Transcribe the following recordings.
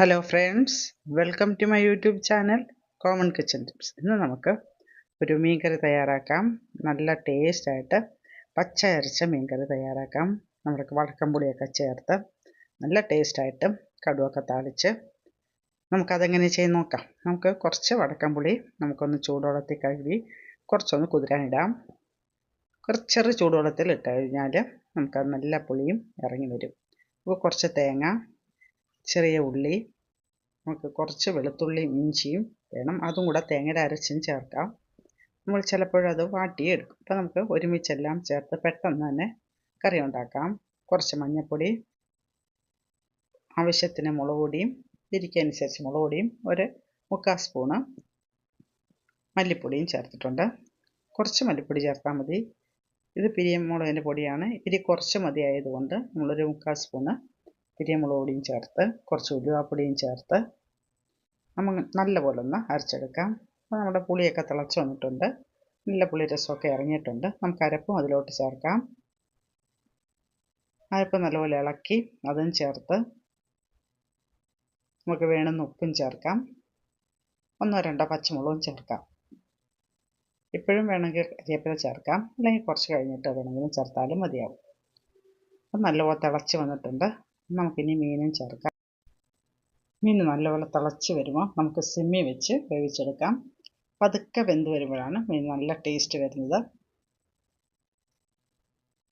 Hello friends welcome to my YouTube channel common kitchen tips ഇന്ന് നമുക്ക് ഒരു മീൻകറി തയ്യാറാക്കാം. നല്ല ടേസ്റ്റായിട്ട് പച്ച അരച്ച മീൻകറി തയ്യാറാക്കാം. നമ്മുടെ വടക്കമ്പുളിയൊക്കെ ചേർത്ത് നല്ല ടേസ്റ്റായിട്ട് കടുവൊക്കെ താളിച്ച് നമുക്കതെങ്ങനെ ചെയ്ത് നോക്കാം. നമുക്ക് കുറച്ച് വടക്കമ്പുളി നമുക്കൊന്ന് ചൂടുവെള്ളത്തിൽ കഴുകി കുറച്ചൊന്ന് കുതിരാനിടാം കുറച്ചെറു ചൂടുവെള്ളത്തിൽ ഇട്ട് കഴിഞ്ഞാൽ നമുക്ക് നല്ല പുളിയും ഇറങ്ങി വരും. അപ്പോൾ കുറച്ച് തേങ്ങ ചെറിയ ഉള്ളി നമുക്ക് കുറച്ച് വെളുത്തുള്ളിയും ഇഞ്ചിയും വേണം. അതും കൂടെ തേങ്ങയുടെ അരച്ചും ചേർക്കാം. നമ്മൾ ചിലപ്പോഴത് വാട്ടിയെടുക്കും. അപ്പോൾ നമുക്ക് ഒരുമിച്ചെല്ലാം ചേർത്ത് പെട്ടെന്ന് തന്നെ കറി ഉണ്ടാക്കാം. കുറച്ച് മഞ്ഞൾപ്പൊടി ആവശ്യത്തിന് മുളക് പൊടിയും ഇരിക്കനുസരിച്ച് മുളക് പൊടിയും ഒരു മുക്കാൽ സ്പൂണ് മല്ലിപ്പൊടിയും ചേർത്തിട്ടുണ്ട്. കുറച്ച് മല്ലിപ്പൊടി ചേർത്താൽ മതി. ഇത് പിരിയമുളകിന്റെ പൊടിയാണ്. ഇത് കുറച്ച് മതിയായതുകൊണ്ട് നമ്മളൊരു മുക്കാൽ സ്പൂണ് പിരിയമുളക് പൊടിയും ചേർത്ത് കുറച്ച് ഉലുവാപ്പൊടിയും ചേർത്ത് നമുക്ക് നല്ലപോലെ ഒന്ന് അരച്ചെടുക്കാം. അപ്പോൾ നമ്മുടെ പുളിയൊക്കെ തിളച്ച് വന്നിട്ടുണ്ട്. നല്ല പുളി രസമൊക്കെ ഇറങ്ങിയിട്ടുണ്ട്. നമുക്ക് അരപ്പും അതിലോട്ട് ചേർക്കാം. അരപ്പ് നല്ലപോലെ ഇളക്കി അതും ചേർത്ത് നമുക്ക് വേണമെന്ന് ഉപ്പും ചേർക്കാം. ഒന്നോ രണ്ടോ പച്ചമുളകും ചേർക്കാം. ഇപ്പോഴും വേണമെങ്കിൽ കരിയേപ്പില ചേർക്കാം. അല്ലെങ്കിൽ കുറച്ച് കഴിഞ്ഞിട്ട് വേണമെങ്കിലും ചേർത്താലും മതിയാവും. അപ്പം നല്ലപോലെ തിളച്ച് വന്നിട്ടുണ്ട്. നമുക്കിനി മീനും ചേർക്കാം. മീൻ നല്ലപോലെ തിളച്ച് വരുമ്പോൾ നമുക്ക് സിമ്മി വെച്ച് വേവിച്ചെടുക്കാം. പതുക്കെ വെന്ത് വരുമ്പോഴാണ് മീൻ നല്ല ടേസ്റ്റ് വരുന്നത്.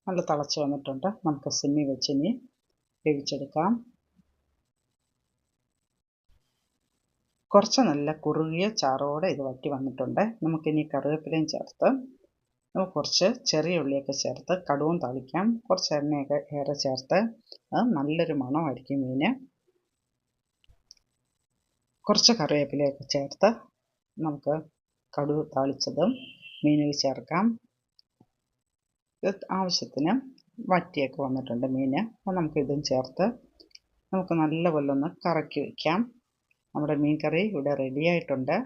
നല്ല തിളച്ച് വന്നിട്ടുണ്ട്. നമുക്ക് സിമ്മി വെച്ച് ഇനി വേവിച്ചെടുക്കാം. കുറച്ച് നല്ല കുറുകിയ ചാറോടെ ഇത് വറ്റി വന്നിട്ടുണ്ട്. നമുക്കിനി കറിവേപ്പിലയും ചേർത്ത് നമുക്ക് കുറച്ച് ചെറിയ ഉള്ളിയൊക്കെ ചേർത്ത് കടുവും തളിക്കാം. കുറച്ച് എണ്ണയൊക്കെ ഏറെ ചേർത്ത് അത് നല്ലൊരു മണമായിരിക്കും മീന് കുറച്ച് കറിവേപ്പിലയൊക്കെ ചേർത്ത് നമുക്ക് കടുവ് താളിച്ചതും മീനിൽ ചേർക്കാം. ആവശ്യത്തിന് വറ്റിയൊക്കെ വന്നിട്ടുണ്ട് മീൻ അപ്പോൾ നമുക്കിതും ചേർത്ത് നമുക്ക് നല്ലപോലെ ഒന്ന് കറക്കി വയ്ക്കാം. നമ്മുടെ മീൻ കറി ഇവിടെ റെഡി ആയിട്ടുണ്ട്.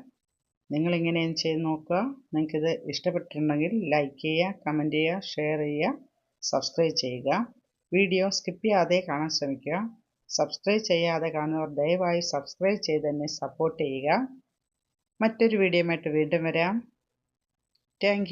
നിങ്ങളിങ്ങനെ ചെയ്ത് നോക്കുക. നിങ്ങൾക്കിത് ഇഷ്ടപ്പെട്ടിട്ടുണ്ടെങ്കിൽ ലൈക്ക് ചെയ്യുക കമന്റ് ചെയ്യുക ഷെയർ ചെയ്യുക സബ്സ്ക്രൈബ് ചെയ്യുക. വീഡിയോ സ്കിപ്പ് ചെയ്യാതെ കാണാൻ ശ്രമിക്കുക. സബ്സ്ക്രൈബ് ചെയ്യാതെ കാണുന്നവർ ദയവായി സബ്സ്ക്രൈബ് ചെയ്ത് തന്നെ സപ്പോർട്ട് ചെയ്യുക. മറ്റൊരു വീഡിയോയുമായിട്ട് വീണ്ടും വരാം. താങ്ക്